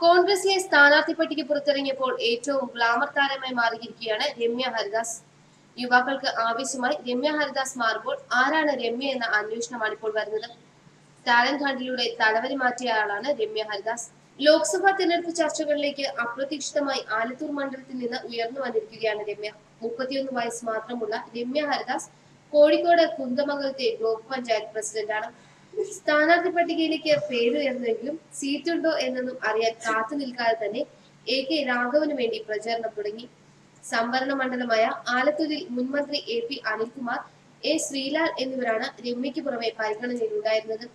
കോൺഗ്രസിലെ സ്ഥാനാർത്ഥി പട്ടിക പുറത്തിറങ്ങിയപ്പോൾ ഏറ്റവും ഗ്ലാമർ താരമായി മാറിയിരിക്കുകയാണ് രമ്യ ഹരിദാസ്. യുവാക്കൾക്ക് ആവശ്യമായി രമ്യ ഹരിദാസ് മാറുമ്പോൾ ആരാണ് രമ്യ എന്ന അന്വേഷണമാണ് ഇപ്പോൾ വരുന്നത്. ടാലന്റ് ഹണ്ടിലൂടെ തലവരി മാറ്റിയ ആളാണ് രമ്യ ഹരിദാസ്. ലോക്സഭാ തെരഞ്ഞെടുപ്പ് ചർച്ചകളിലേക്ക് അപ്രതീക്ഷിതമായി ആലത്തൂർ മണ്ഡലത്തിൽ നിന്ന് ഉയർന്നു വന്നിരിക്കുകയാണ് രമ്യ. മുപ്പത്തിയൊന്ന് വയസ്സ് മാത്രമുള്ള രമ്യ ഹരിദാസ് കോഴിക്കോട് കുന്തമംഗലത്തെ ബ്ലോക്ക് പഞ്ചായത്ത് പ്രസിഡന്റാണ്. സ്ഥാനാർത്ഥി പട്ടികയിലേക്ക് പേരുയർന്നെങ്കിലും സീറ്റുണ്ടോ എന്നൊന്നും അറിയാൻ കാത്തു നിൽക്കാതെ തന്നെ എ കെ രാഘവന് വേണ്ടി പ്രചാരണം തുടങ്ങി. സംവരണ മണ്ഡലമായ ആലത്തൂരിൽ മുൻമന്ത്രി A P Anilkumar A Sreelal എന്നിവരാണ് രമ്യയ്ക്ക് പുറമെ പരിഗണനയിലുണ്ടായിരുന്നത്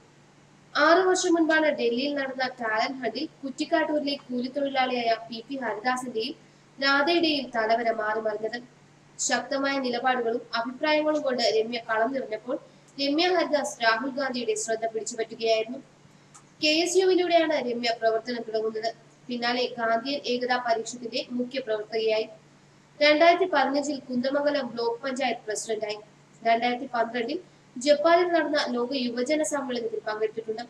ആറു വർഷം മുൻപാണ് ഡൽഹിയിൽ നടന്ന ടാലന്റ് ഹണ്ടിൽ കുറ്റിക്കാട്ടൂരിലെ കൂലിത്തൊഴിലാളിയായ പി പി ഹരിദാസിന്റെയും രാധയുടെയും തലവര മാറി മറിഞ്ഞത് ശക്തമായ നിലപാടുകളും അഭിപ്രായങ്ങളും കൊണ്ട് രമ്യ കളം നിറഞ്ഞപ്പോൾ രമ്യ ഹരിദാസ് രാഹുൽ ഗാന്ധിയുടെ ശ്രദ്ധ പിടിച്ചുപറ്റുകയായിരുന്നു കെ എസ് യുവിലൂടെയാണ് രമ്യ പ്രവർത്തനം തുടങ്ങുന്നത്. പിന്നാലെ ഗാന്ധിയൻ ഏകതാ പരീക്ഷത്തിന്റെ മുഖ്യ പ്രവർത്തകയായി. രണ്ടായിരത്തി പതിനഞ്ചിൽ കുന്ദമംഗലം ബ്ലോക്ക് പഞ്ചായത്ത് പ്രസിഡന്റായി. രണ്ടായിരത്തി പന്ത്രണ്ടിൽ ജപ്പാനിൽ നടന്ന ലോക യുവജന സമ്മേളനത്തിൽ പങ്കെടുത്തിട്ടുണ്ട്.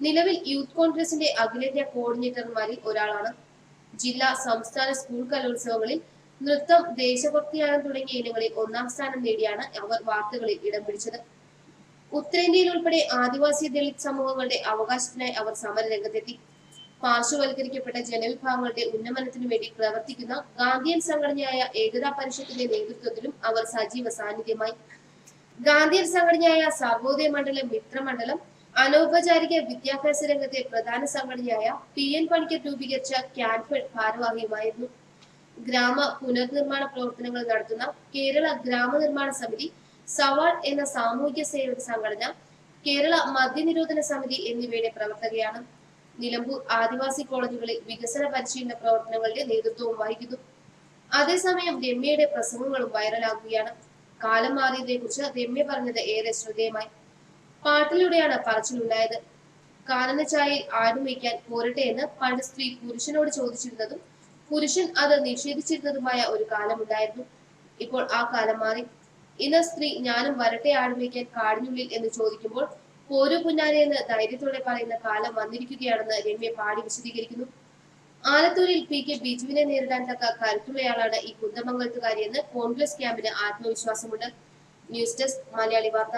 നിലവിൽ യൂത്ത് കോൺഗ്രസിന്റെ അഖിലേന്ത്യാ കോർഡിനേറ്റർമാരിൽ ഒരാളാണ്. ജില്ലാ സംസ്ഥാന സ്കൂൾ കലോത്സവങ്ങളിൽ നൃത്തം ദേശഭക്തിയാനം തുടങ്ങിയ ഇനങ്ങളിൽ ഒന്നാം സ്ഥാനം നേടിയാണ് അവർ വാർത്തകളിൽ ഇടം പിടിച്ചത്. ഉത്തരേന്ത്യയിൽ ഉൾപ്പെടെ ആദിവാസി ദളിത് സമൂഹങ്ങളുടെ അവകാശത്തിനായി അവർ സമരരംഗത്തെത്തി. പാർശ്വവൽക്കരിക്കപ്പെട്ട ജനവിഭാഗങ്ങളുടെ ഉന്നമനത്തിനു വേണ്ടി പ്രവർത്തിക്കുന്ന ഗാന്ധിയൻ സംഘടനയായ ഏകതാ പരിഷത്തിന്റെ നേതൃത്വത്തിലും അവർ സജീവ സാന്നിധ്യമായി. ഗാന്ധിയൻ സംഘടനയായ സർവോദയ മണ്ഡലം മിത്രമണ്ഡലം അനൗപചാരിക വിദ്യാഭ്യാസ രംഗത്തെ പ്രധാന സംഘടനയായ പി എൻ പണിക്കർ രൂപീകരിച്ച ക്യാൻഫെഡ് ഭാരവാഹിയുമായിരുന്നു. ഗ്രാമ പുനർനിർമ്മാണ പ്രവർത്തനങ്ങൾ നടത്തുന്ന കേരള ഗ്രാമനിർമ്മാണ സമിതി സവാൾ എന്ന സാമൂഹ്യ സേവക സംഘടന കേരള മദ്യനിരോധന സമിതി എന്നിവയുടെ പ്രവർത്തകയാണ്. നിലമ്പൂർ ആദിവാസി കോളേജുകളിൽ വികസന പരിശീലന പ്രവർത്തനങ്ങളുടെ നേതൃത്വവും വഹിക്കുന്നു. അതേസമയം രമ്യയുടെ പ്രസംഗങ്ങളും വൈറലാകുകയാണ്. കാലം മാറിയതിനെ കുറിച്ച് രമ്യ പറഞ്ഞത് ഏറെ ശ്രദ്ധേയമായി. പാട്ടിലൂടെയാണ് പറച്ചിലുണ്ടായത്. കാനന ചായയിൽ ആടും വയ്ക്കാൻ പോരട്ടെ എന്ന് പണ്ട് സ്ത്രീ പുരുഷനോട് ചോദിച്ചിരുന്നതും പുരുഷൻ അത് നിഷേധിച്ചിരുന്നതുമായ ഒരു കാലമുണ്ടായിരുന്നു. ഇപ്പോൾ ആ കാലം മാറി. ഇന്ന് സ്ത്രീ ഞാനും വരട്ടെ ആടുമേക്കാൻ കാടിനുള്ളിൽ എന്ന് ചോദിക്കുമ്പോൾ പോരു കുഞ്ഞാലെ എന്ന് ധൈര്യത്തോടെ പറയുന്ന കാലം വന്നിരിക്കുകയാണെന്ന് രമ്യ പാടി വിശദീകരിക്കുന്നു. ആലത്തൂരിൽ പി കെ ബിജുവിനെ നേരിടാൻ തക്ക കരുത്തുള്ളയാളാണ് ഈ കുന്തമംഗലത്തുകാരിയെന്ന് കോൺഗ്രസ് ക്യാമ്പിന് ആത്മവിശ്വാസമുണ്ട്. ന്യൂസ് ഡെസ്ക് മലയാളി വാർത്ത.